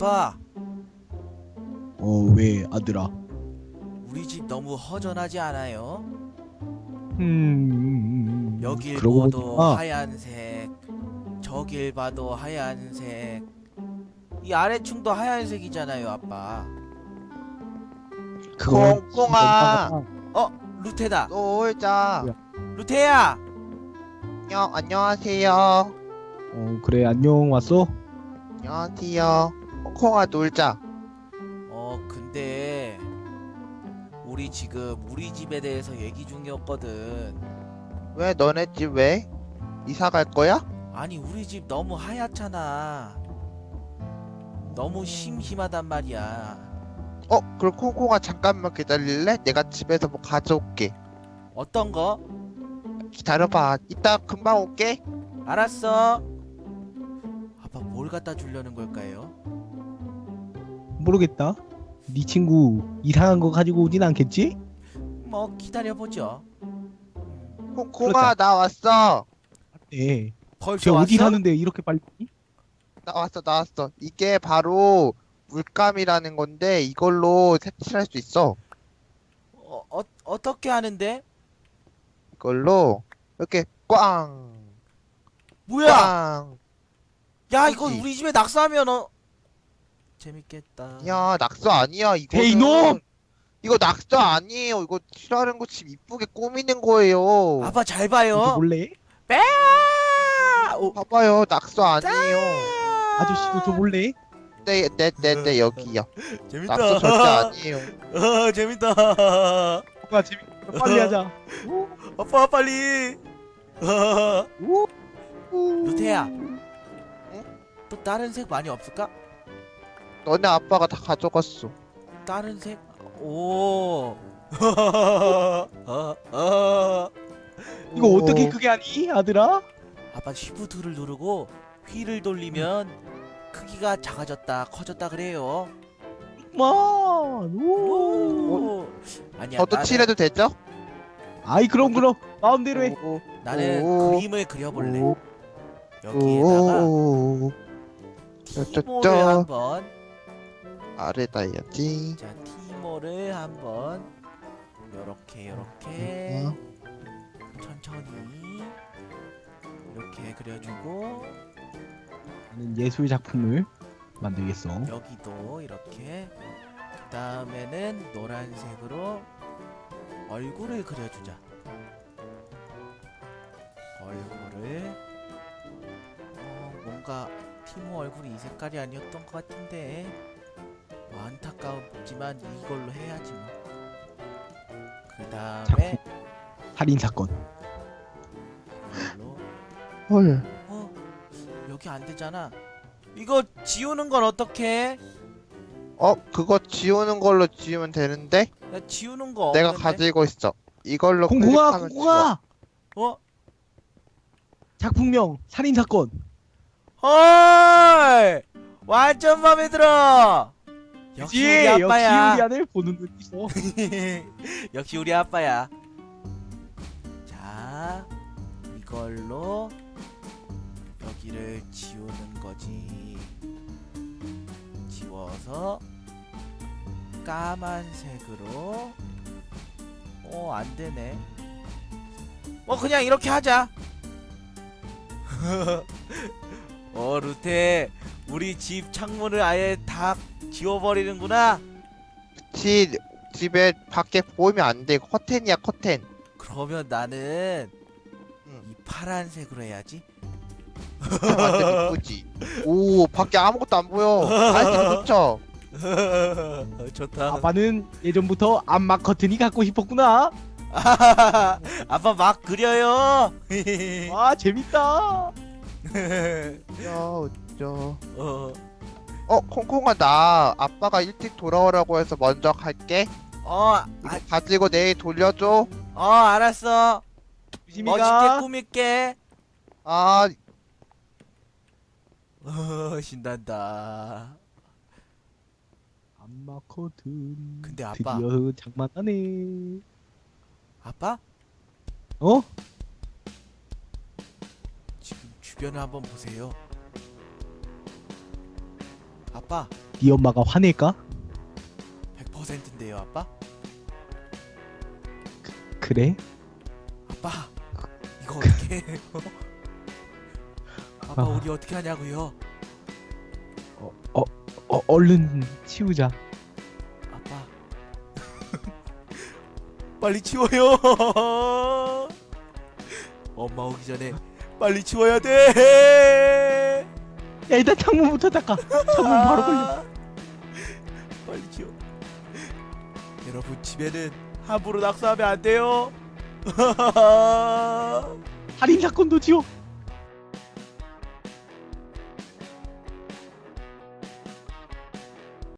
아빠, 어, 왜 아들아? 우리 집 너무 허전하지 않아요? 음. 여길 그러고 봐도 보니까 하얀색, 저길 봐도 하얀색. 이 아래층도 하얀색이잖아요, 아빠. 꽁꽁아. 어, 루테다. 놀자. 뭐야? 루테야. 안녕, 안녕하세요. 어, 그래. 안녕. 왔어? 안녕하세요. 콩콩아 놀자. 어, 근데 우리 지금 우리 집에 대해서 얘기 중이었거든. 왜 너네 집 왜? 이사 갈 거야? 아니, 우리 집 너무 하얗잖아. 너무 심심하단 말이야. 어, 그럼 콩콩아 잠깐만 기다릴래? 내가 집에서 뭐 가져올게. 어떤 거? 기다려봐. 이따 금방 올게. 알았어. 아빠 뭘 갖다 주려는 걸까요? 모르겠다. 네 친구 이상한 거 가지고 오진 않겠지? 뭐 기다려 보죠. 콩콩아 그렇다. 나 왔어. 네. 벌써 쟤 어디? 사는데 이렇게 빨리? 나 왔어, 나 왔어. 이게 바로 물감이라는 건데 이걸로 색칠할 수 있어. 어, 어 어떻게 하는데? 이걸로 이렇게 꽝, 뭐야? 꽝. 야 이거 그치? 우리 집에 낙서하면 어 재밌겠다. 야, 낙서 아니야. 이거. 헤이, 이놈! 이거 낙서 아니에요. 이거 칠하는 거집 이쁘게 꾸미는 거예요. 아빠 잘 이거 봐요. 몰래? 아! 오, 봐봐요. 낙서 아니에요. 아저씨도 저 몰래? 네, 네, 네, 네, 여기요. 재밌다. 낙서 절대 아니에요. 어, 재밌다. 뭐가 재밌다. 빨리 하자. 아빠 빨리. 어, 오. 루테야. 또 다른 색 많이 없을까? 너네 아빠가 다 가져갔어. 다른 색? 오. 어, 어. 이거 오. 어떻게 그게 하니, 아들아? 아빠 쉬프트를 누르고 휠을 돌리면 크기가 작아졌다 커졌다 그래요. 만. 오. 오. 아니야. 저도 나는, 칠해도 되죠? 아이 그럼 그럼 마음대로 해. 오, 나는 오. 그림을 그려볼래. 오, 여기에다가 오, 티모를. 한번 아래다 해야지. 자 티모를 한번 요렇게 요렇게. 어? 천천히. 이렇게 그려주고. 나는 예술 작품을 만들겠어. 여기도 이렇게. 그 다음에는 노란색으로 얼굴을 그려주자. 얼굴을. 어, 뭔가 티모 얼굴이 이 색깔이 아니었던 것 같은데. 뭐 안타깝지만 이걸로 해야지 뭐 그 다음에 살인 사건. 이걸로 헐. 어 여기 안 되잖아 이거 지우는 건 어떻게 어, 그거 지우는 걸로 지우면 되는데? 나 지우는 거 내가 없는데? 가지고 있어. 이걸로 공공아, 클릭하면 공공아. 어? 작품명 살인 사건. 헐! 완전 마음에 들어! 역시 그치? 우리 역시 아빠야. 우리 아들 보는 눈 있어. 역시 우리 아빠야. 자, 이걸로 여기를 지우는 거지. 지워서 까만색으로. 어, 안 되네. 어, 그냥 이렇게 하자. 어, 루테. 우리 집 창문을 아예 다 지워버리는구나. 그치, 집에 밖에 보이면 안 돼. 커튼이야, 커튼. 그러면 나는 응. 이 파란색으로 해야지. 완전 이쁘지. 오, 밖에 아무것도 안 보여. 아이템 좋죠? 좋다. 아빠는 예전부터 암막 커튼이 갖고 싶었구나. 아빠 막 그려요. 와 재밌다. 야, 어쩌. 어, 어, 콩콩아, 나 아빠가 일찍 돌아오라고 해서 먼저 갈게. 어, 이거 아, 가지고 내일 돌려줘. 어, 알았어. 멋있게 가. 꾸밀게. 아, 어, 신난다. 암막 커튼. 근데 아빠. 드디어 장만하네. 아빠? 어? 지금 주변을 한번 보세요. 아빠 네 엄마가 화낼까? 100%인데요 아빠 그래? 아빠 이거 어떻게 해 아빠 아. 우리 어떻게 하냐고요 어 얼른 치우자. 아빠 빨리 치워요 엄마 오기 전에 빨리 치워야 돼 야 일단 창문부터 닦아. 창문 바로 걸려. 아, 빨리 치워 여러분 집에는 함부로 낙서하면 안 돼요 살인 사건도 지워.